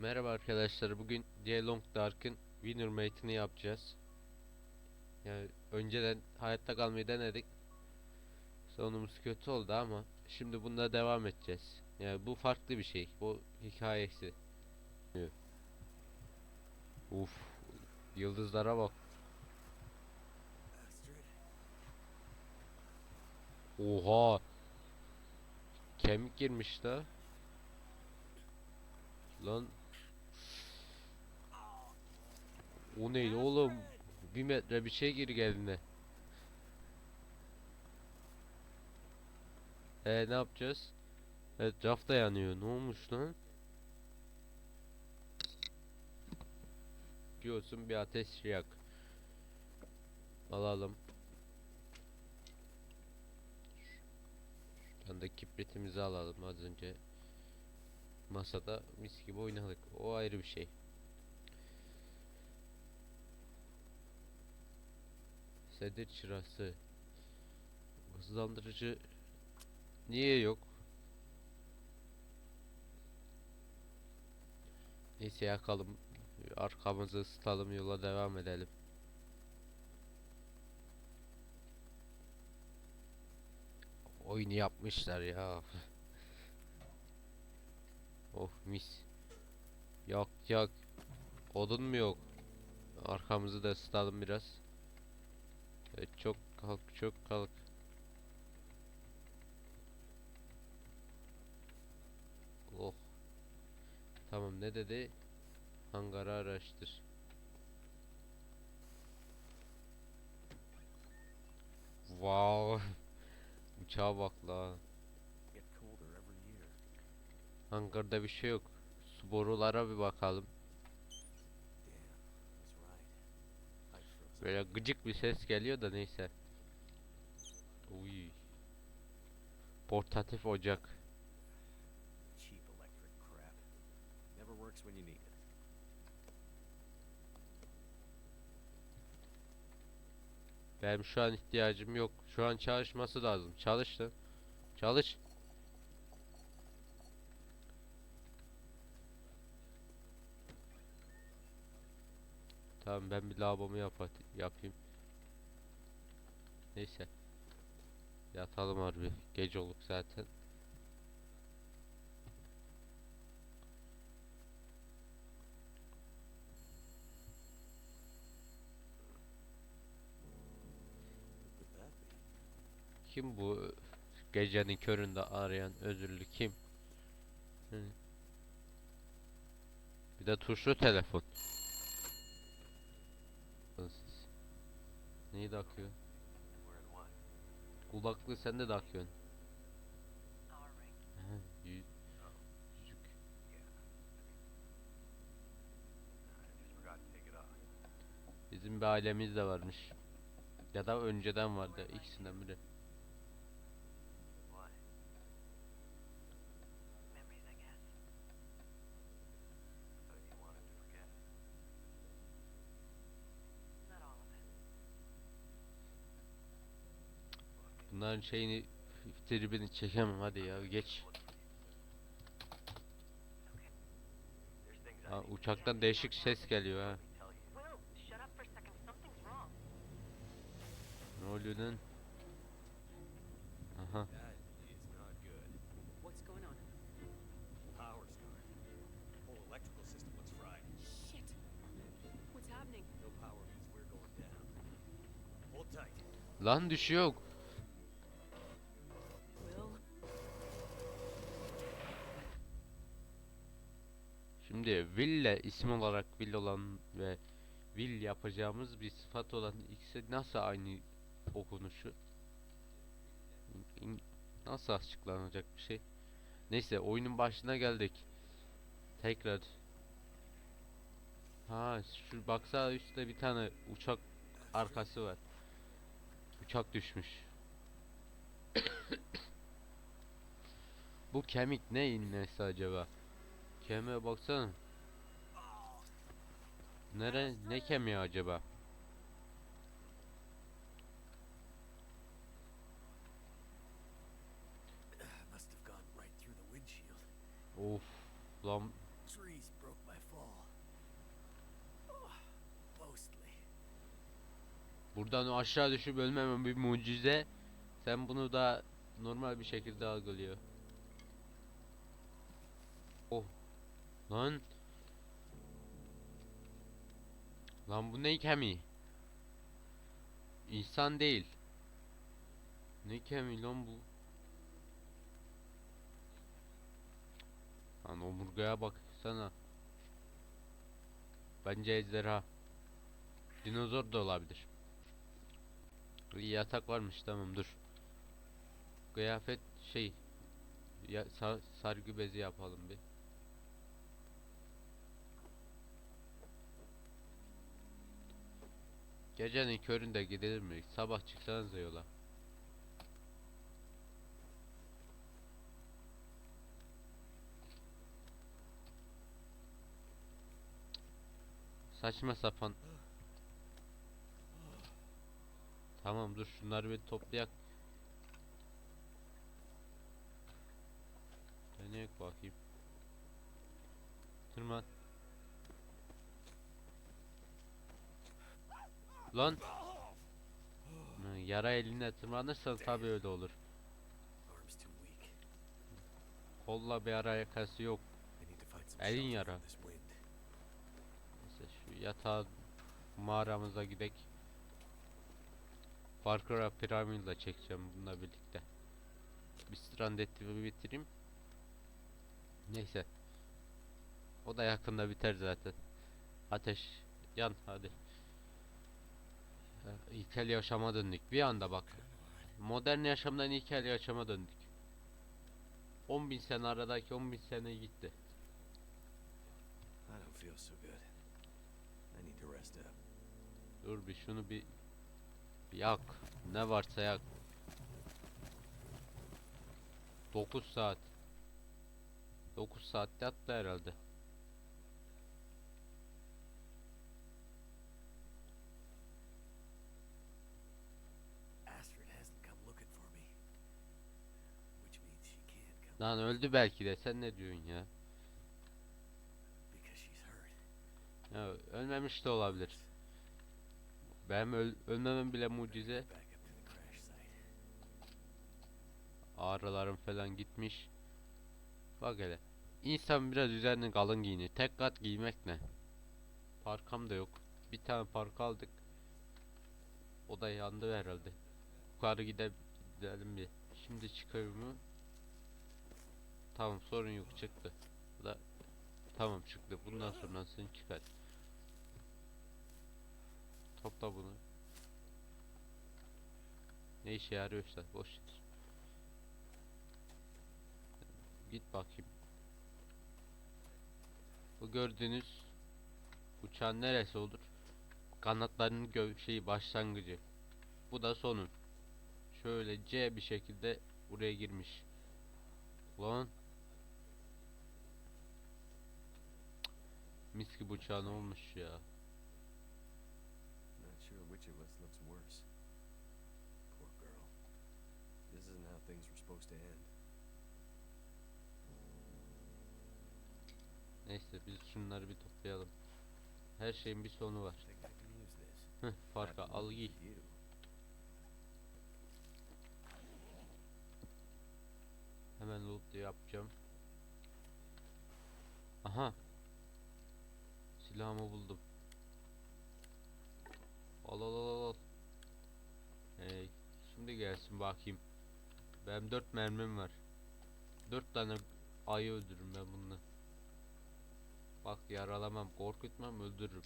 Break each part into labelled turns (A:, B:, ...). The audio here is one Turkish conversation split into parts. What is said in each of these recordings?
A: Merhaba arkadaşlar. Bugün The Long Dark'ın Winner Mate'ini yapacağız. Yani önceden hayatta kalmayı denedik. Sonumuz kötü oldu ama şimdi bunda devam edeceğiz. Yani bu farklı bir şey. Bu hikayesi. Uf. Yıldızlara bak. Oha. Kemik girmiş da. Lan. O neydi oğlum? Bir metre bir şey gir eline. E ne yapacağız? Etrafta yanıyor. Ne olmuş lan? Diyorsun bir ateş yak. Alalım. Şuradan da kibritimizi alalım az önce. Masada mis gibi oynadık. O ayrı bir şey. Sedir çırası. Hızlandırıcı niye yok? Neyse yakalım. Arkamızı ısıtalım yola devam edelim. Oyunu yapmışlar ya. Oh mis. Yok yok. Odun mu yok? Arkamızı da ısıtalım biraz. Evet çok kalk çok kalk. Oh. Tamam ne dedi? Hangarı araştır. Wow. Uçağa bak la. Hangarda bir şey yok. Su borulara bir bakalım. Böyle gıcık bir ses geliyor da neyse. Uy. Portatif ocak. Benim şu an ihtiyacım yok. Şu an çalışması lazım. Çalış lan. Çalış. Tamam ben bir lavabomu yap yapayım. Neyse. Yatalım harbi. Gece olduk zaten. Kim bu gecenin köründe arayan özürlü kim? Hı. Bir de tuşlu telefon. Lan siz- Neyi takıyor?
B: Wearing what?
A: Kulaklığı sen de takıyorsun.
C: Our ring.
A: He, yü- yüzük.
B: Yeah. I just forgot to take it off.
A: Bizim bir ailemiz de varmış. Ya da önceden vardı. ikisinden biri.
B: Why?
C: Memories, I guess.
B: I thought you wanted to forget.
C: Not all of it.
A: Bunların şeyini tribini çekemem hadi ya geç. Ha, uçaktan değişik ses geliyor ha.
B: let me tell you.
C: Will, shut
A: Şimdi Will'le isim olarak Will olan ve Will yapacağımız bir sıfat olan ikisi nasıl aynı okunuşu? Nasıl açıklanacak bir şey? Neyse oyunun başına geldik. Tekrar. Ha şu baksana üstte bir tane uçak arkası var. Uçak düşmüş. Bu kemik neyin nesi acaba? Kemiğe baksana. Nere ne kemiği acaba? Of lan. Buradan aşağı düşüp ölmemem bir mucize. Sen bunu da normal bir şekilde algılıyor. Oh. Lan. Lan bu ne kemiği? İnsan değil. Ne kemiği lan bu? Lan omurgaya baksana. Bence ejderha. Dinozor da olabilir. İyi yatak varmış tamam dur. Kıyafet şey ya, sa- sargı bezi yapalım bir. Gecenin köründe gidilir mi? Sabah çıksanız yola. Saçma sapan. Tamam dur şunları bir toplayak. Deneyek bakayım. Tırman. Lan. Yara eline tırmanırsan tabii öyle olur. Kolla bir ara yakası yok. Elin yara. Neyse şu yatağa mağaramıza gidek. Parkura piramidle çekeceğim bununla birlikte. Bir Stranded'i bitireyim. Neyse. O da yakında biter zaten. Ateş yan hadi. Ya, İlkel yaşama döndük. Bir anda bak. Modern yaşamdan ilkel yaşama döndük. 10.000 sene aradaki 10.000 sene gitti. Dur bir şunu bir, bir yak. Ne varsa yak. 9 saat. 9 saatte yattı herhalde. Lan öldü belki de sen ne diyorsun ya? Ya ölmemiş de olabilir. Benim öl ölmemem bile mucize. Ağrılarım falan gitmiş. Bak hele. İnsan biraz üzerine kalın giyinir. Tek kat giymek ne? Parkam da yok. Bir tane park aldık. O da yandı herhalde. Yukarı gide gidelim bir. Şimdi çıkıyor mu? Tamam sorun yok çıktı. Da tamam çıktı. Bundan sonrasını çıkar. Topla bunu. Ne işe yarıyorsa boş ver. Git bakayım. Bu gördüğünüz uçağın neresi olur? Kanatlarının gö şeyi başlangıcı. Bu da sonu. Şöyle C bir şekilde buraya girmiş. Lan. Mis gibi uçağın olmuş ya.
B: Not sure which of us looks worse. Poor girl. This isn't how things were supposed to end.
A: Neyse biz şunları bir toplayalım. Her şeyin bir sonu var. Heh, farka al giy. Hemen loot yapacağım. Aha. Silahımı buldum. Al al al al. Hey, şimdi gelsin bakayım. Benim 4 mermim var. 4 tane ayı öldürürüm ben bununla. Bak yaralamam, korkutmam, öldürürüm.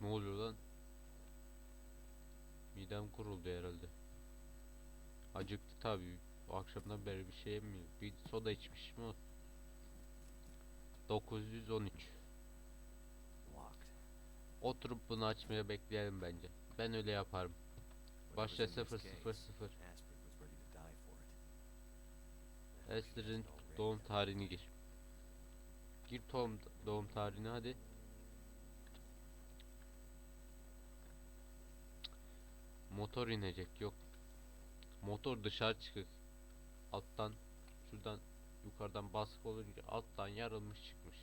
A: Ne oluyor lan? Midem kuruldu herhalde. Acıktı tabii. Bu akşamdan beri bir şey yemiyor. Bir soda içmişim o. 913.
B: Locked.
A: Oturup bunu açmaya bekleyelim bence. Ben öyle yaparım.
B: İn
A: 0
B: this
A: 0
B: case,
A: 0.
B: Astrid was ready to die for it. I hope she
A: Esther'in
B: hasn't already
A: doğum tarihini gir. Gir doğum, doğum tarihini hadi. Motor inecek yok. Motor dışarı çıkık. Alttan şuradan yukarıdan baskı olunca alttan yarılmış çıkmış.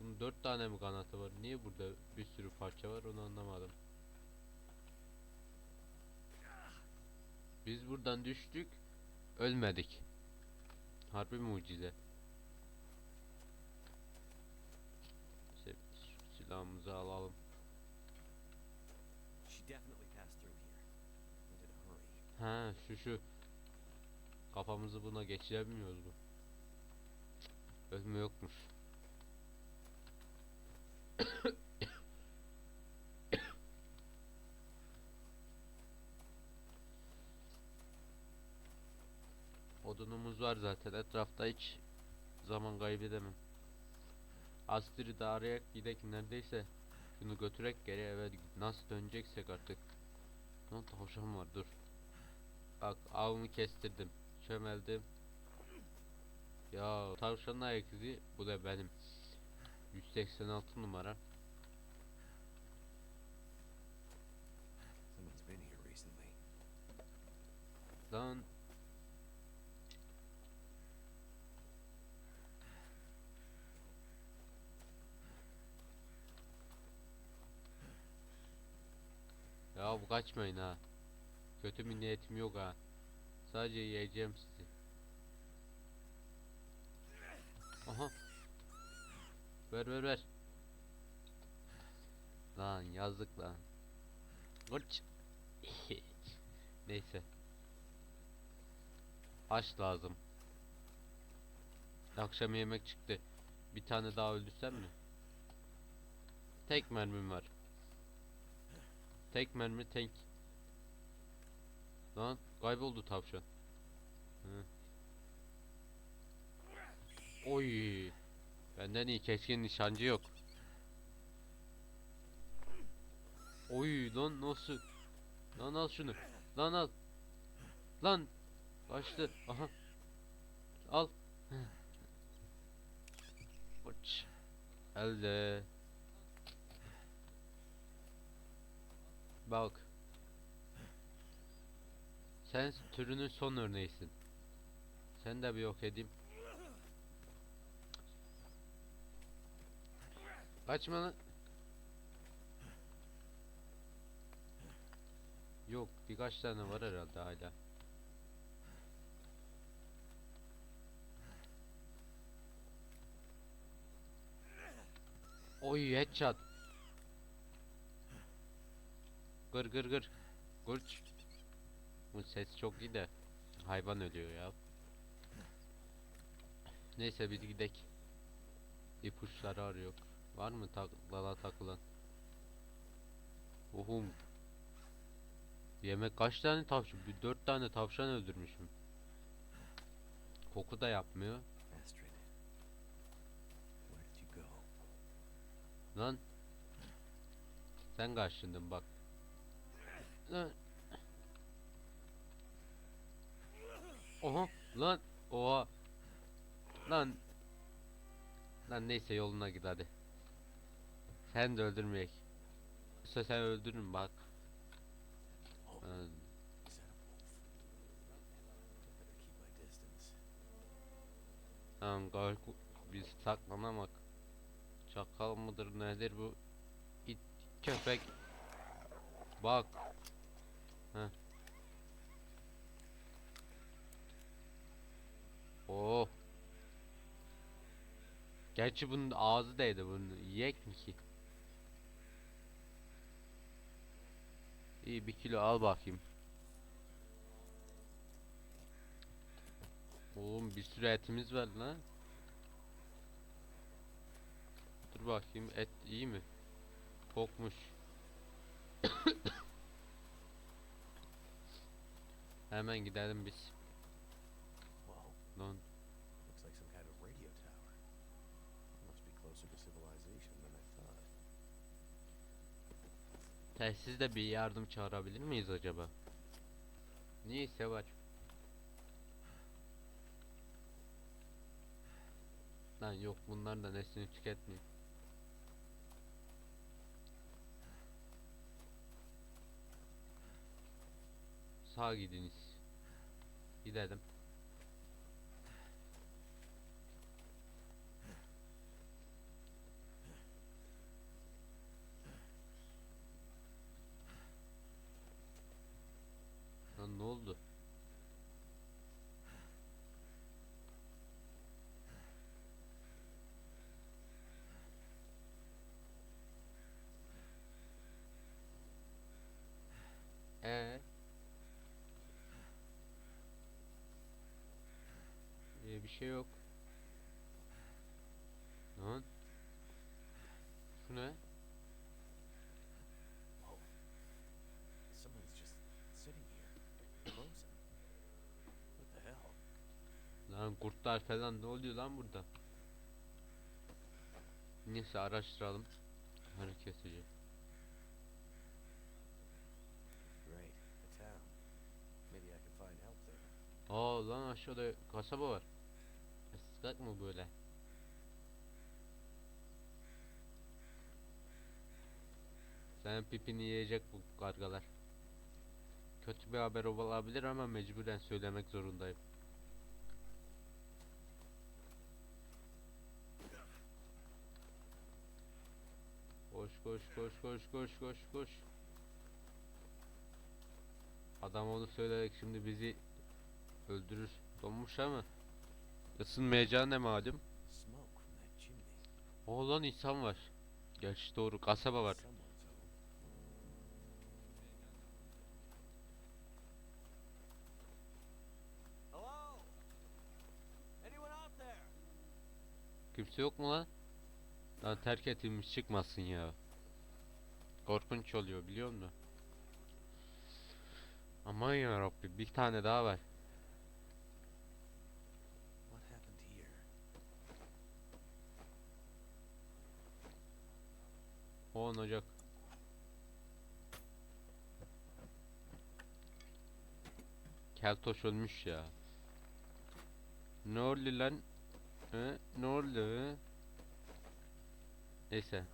A: Bunun dört tane mi kanatı var? Niye burada bir sürü parça var onu anlamadım. Biz buradan düştük, ölmedik. Harbi mucize. Şu silahımızı alalım. Ha şu şu. Kafamızı buna geçiremiyoruz mu? Ölme yokmuş. Odunumuz var zaten etrafta hiç zaman kaybedemem. Astrid'i de arayak gidek neredeyse şunu götürek geri eve nasıl döneceksek artık. Lan tavşan var dur. Bak avımı kestirdim. Çömeldim. Ya tavşanın ayak izi bu da benim. 186 numara. Lan Ya bu kaçmayın ha. Kötü bir niyetim yok ha. Sadece yiyeceğim sizi. Aha. Ver ver ver. Lan yazık lan. Gırç. Neyse. Aş lazım. Akşam yemek çıktı. Bir tane daha öldürsem mi? Tek mermim var. Tek mermi tek. Lan kayboldu tavşan. Hı. Oy. Benden iyi keskin nişancı yok. Oy lan nasıl? Lan al şunu. Lan al. Lan. Kaçtı. Aha. Al. Uç. Elde. Bak. Sen türünün son örneğisin. Sen de bir yok edeyim. Kaçma lan. Yok birkaç tane var herhalde hala. Oy headshot. Gır gır gır. Gırç. Bu ses çok iyi de hayvan ölüyor ya. Neyse biz gidek. İpuçları arıyor. Var mı taklala takılan? Uhum. Yemek kaç tane tavşan? Bir dört tane tavşan öldürmüşüm. Koku da yapmıyor. Lan. Sen kaçtın bak. Lan. Oha lan. Oha. Lan. Lan neyse yoluna git hadi. Sen de öldürmeyek. Yoksa sen öldürün bak.
B: Distance.
A: Tamam gayet biz saklanamak. Çakal mıdır nedir bu? İt köpek. Bak. Heh. Oh. Gerçi bunun ağzı değdi bunu yiyek mi ki? İyi bir kilo al bakayım. Oğlum bir sürü etimiz var lan. Dur bakayım et iyi mi? Kokmuş. Hemen gidelim biz. Lan
B: looks like some kind of radio tower. Must be closer to civilization than I thought.
A: telsizde bir yardım çağırabilir miyiz acaba? Neyse var. Lan yok bunlar da neslini tüketmiyor. Sağa gidiniz. Gidelim. Lan ne oldu? Ee? Ee, bir şey yok. Lan? Şu ne?
B: Someone's just sitting here, frozen. What the hell?
A: Lan kurtlar falan ne oluyor lan burada? Neyse araştıralım. Hareket ediyor.
B: Right, a town. Maybe I can find help there.
A: Aa lan aşağıda kasaba var. Islak mı böyle? Senin pipini yiyecek bu kargalar. Kötü bir haber olabilir ama mecburen söylemek zorundayım. Koş koş koş koş koş koş koş. Adam onu söyleyerek şimdi bizi öldürür. Donmuş ama ısınmayacağı ne malum.
B: Chimney.
A: Oğlan insan var. Gerçi doğru kasaba var. Kimse yok mu lan? Lan terk edilmiş çıkmasın ya. Korkunç oluyor biliyor musun? Aman ya Rabbi bir tane daha var. 10 Ocak. Keltoş ölmüş ya. Ne oldu lan? He? Ne oldu? Neyse.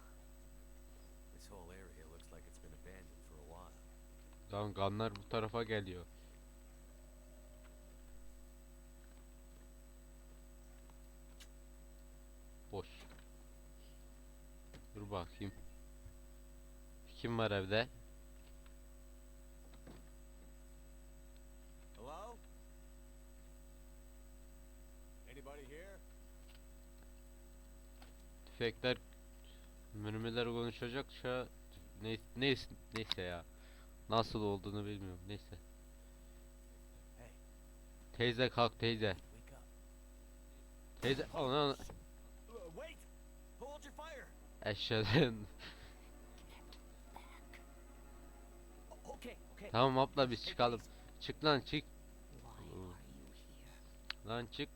A: Tamam kanlar bu tarafa geliyor. Boş. Dur bakayım. Kim var evde?
B: Hello? Anybody here?
A: Tüfekler mürmüler konuşacakça ne, neyse, neyse ya. Nasıl olduğunu bilmiyorum. Neyse. Teyze kalk teyze. Teyze
B: fire!
A: eşeden. Tamam abla biz çıkalım. Çık lan çık. Lan çık.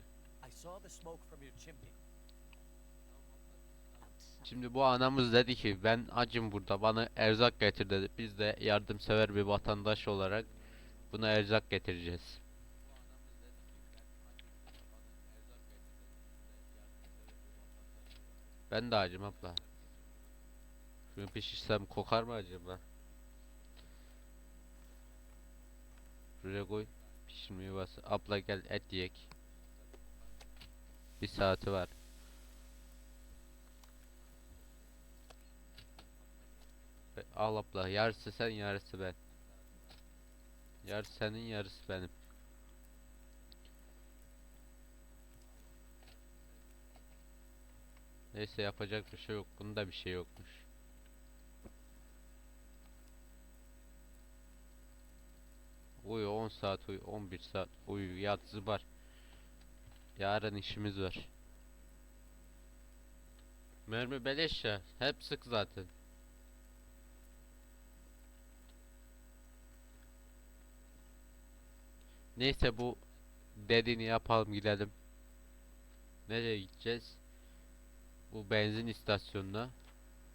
A: Şimdi bu anamız dedi ki ben acım burada bana erzak getir dedi. Biz de yardımsever bir vatandaş olarak buna erzak getireceğiz. Ben de acım abla. Şunu pişirsem kokar mı acaba? Şuraya koy. Pişirmeye bas. Abla gel et yiyek. Bir saati var. Al abla yarısı sen yarısı ben. Yarısı senin yarısı benim. Neyse yapacak bir şey yok. Bunda bir şey yokmuş. Uyu 10 saat uyu 11 saat uyu yat zıbar. Yarın işimiz var. Mermi beleş ya. Hep sık zaten. Neyse bu dediğini yapalım gidelim. Nereye gideceğiz? Bu benzin istasyonuna.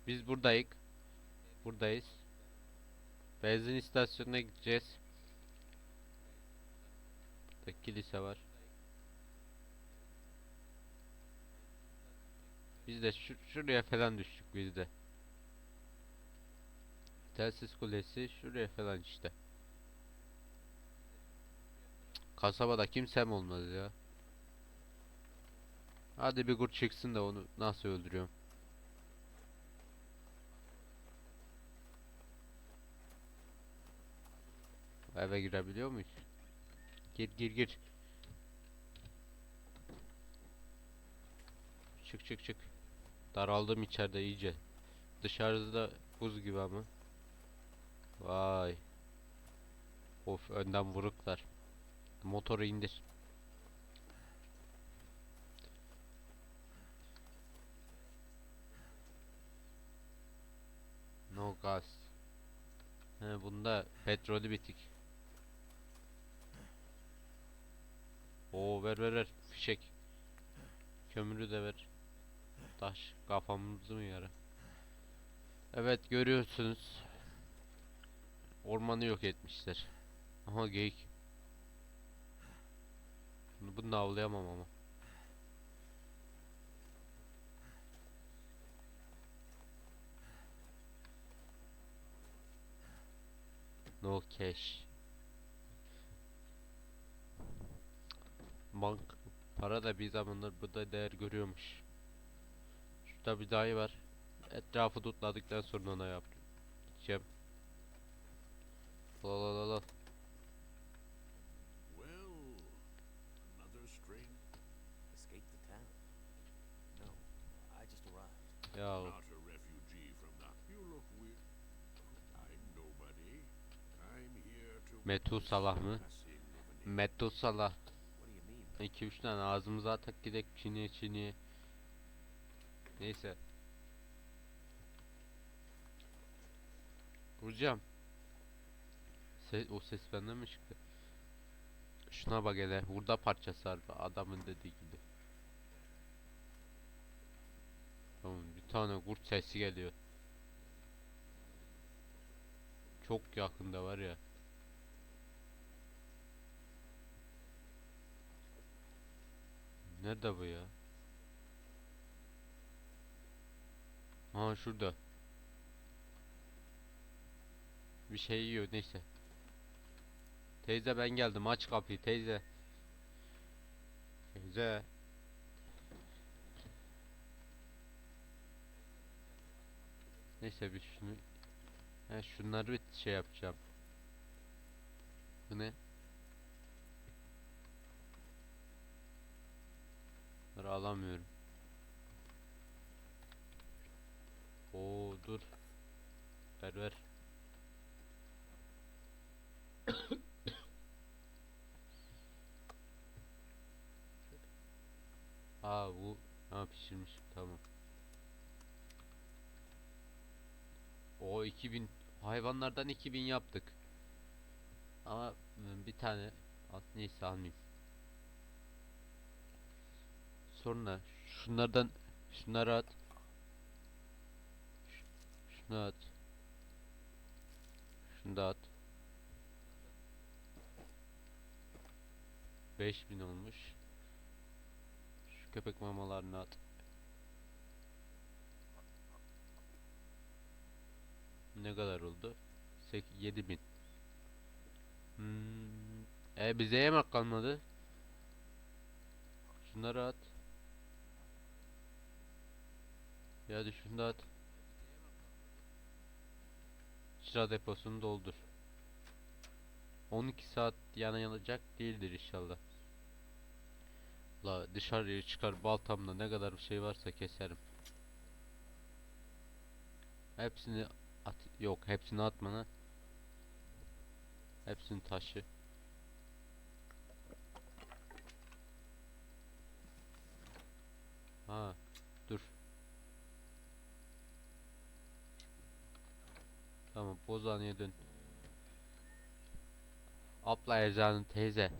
A: Biz buradayız. Buradayız. Benzin istasyonuna gideceğiz. Burada kilise var. Biz de şu, şuraya falan düştük biz de. Telsiz kulesi şuraya falan işte. kasabada kimsem olmaz ya. Hadi bir kurt çıksın da onu nasıl öldürüyorum? Eve girebiliyor muyuz? Gir gir gir. Çık çık çık. Daraldım içeride iyice. Dışarıda buz gibi ama. Vay. Of önden vuruklar. Motoru indir. No gas. He bunda petrolü bitik. Oo ver ver ver fişek. Kömürü de ver. Taş kafamızı mı yara? Evet görüyorsunuz. Ormanı yok etmişler. Aha geyik. Bunu bunu avlayamam ama. No cash. Bank para da bir zamanlar burada değer görüyormuş. Şurada bir dahi var. Etrafı tutladıktan sonra ona yapacağım. La la la la. Yo.
D: Not a refugee from that. You look weird. I'm nobody. I'm here to
B: Metu Salah mı? Metu
A: Salah. 2-3 tane ağzımıza atak gidek çiğniye çiğniye. Neyse. Hocam. Ses, o ses benden mi çıktı? Şuna bak hele. Burada parçası var. Adamın dediği gibi. Tamam bir tane kurt sesi geliyor. Çok yakında var ya. Nerede bu ya? Ha şurada. Bir şey yiyor neyse. Teyze ben geldim aç kapıyı teyze. Teyze. Neyse bir şunu He şunları bir şey yapacağım. Bu ne? Bunları alamıyorum. Oo dur. Ver ver. Aa bu ha pişirmiş tamam. O 2000 hayvanlardan 2000 yaptık. Ama e, bir tane at neyse almayayım. Sonra şunlardan şunları at. Şunu at. Şunu da at. 5000 olmuş. Şu köpek mamalarını at. Ne kadar oldu? 7000. Hmm. E bize yemek kalmadı. Şunları at. Ya da şunu da at. Sıra deposunu doldur. 12 saat yana yanacak değildir inşallah. La dışarıya çıkar baltamla ne kadar bir şey varsa keserim. Hepsini at yok hepsini atma lan. Hepsini taşı. Ha dur. Bozaneye dön. Abla erzanın teyze.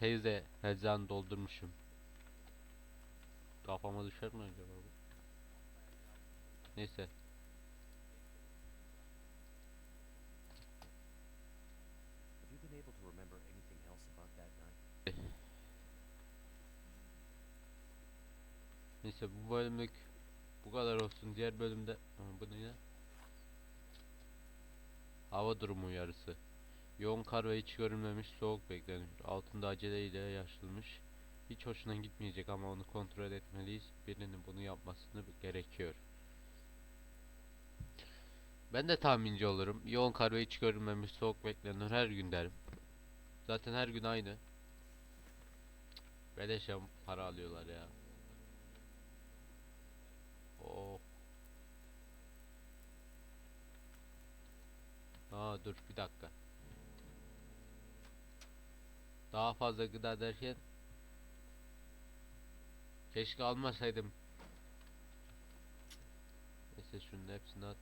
A: Teyze erzanı doldurmuşum. Kafama düşer mi acaba bu? Neyse. Neyse bu bölümlük bu kadar olsun. Diğer bölümde bu ne ya? Hava durumu uyarısı. Yoğun kar ve hiç görünmemiş soğuk beklenir. Altında aceleyle yaşlanmış. Hiç hoşuna gitmeyecek ama onu kontrol etmeliyiz. Birinin bunu yapmasını gerekiyor. Ben de tahminci olurum. Yoğun kar ve hiç görünmemiş soğuk beklenir her gün derim. Zaten her gün aynı. Beleşe para alıyorlar ya. Oh. Aa dur bir dakika. Daha fazla gıda derken Keşke almasaydım. Neyse şunun hepsini at.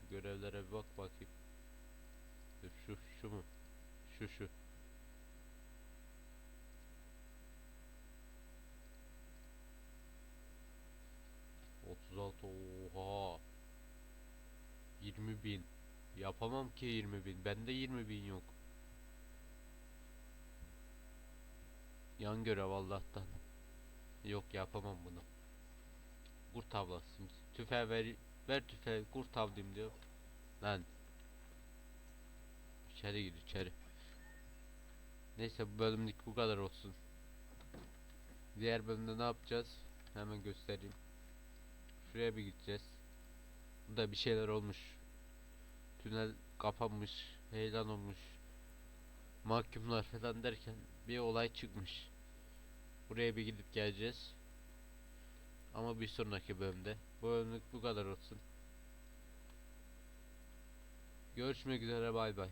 A: Şu görevlere bir bak bakayım. Dur şu şu mu? Şu şu. 20 bin. Yapamam ki 20 bin. Bende 20 bin yok. Yan görev Allah'tan. Yok yapamam bunu. Kurt avlasın. Tüfeği ver, ver tüfeği kurt avlayayım diyor. Lan. İçeri gir içeri. Neyse bu bölümlük bu kadar olsun. Diğer bölümde ne yapacağız? Hemen göstereyim. Şuraya bir gideceğiz. Burada bir şeyler olmuş. Tünel kapanmış. Heyelan olmuş. Mahkumlar falan derken bir olay çıkmış. Buraya bir gidip geleceğiz. Ama bir sonraki bölümde. Bu bölümlük bu kadar olsun. Görüşmek üzere bay bay.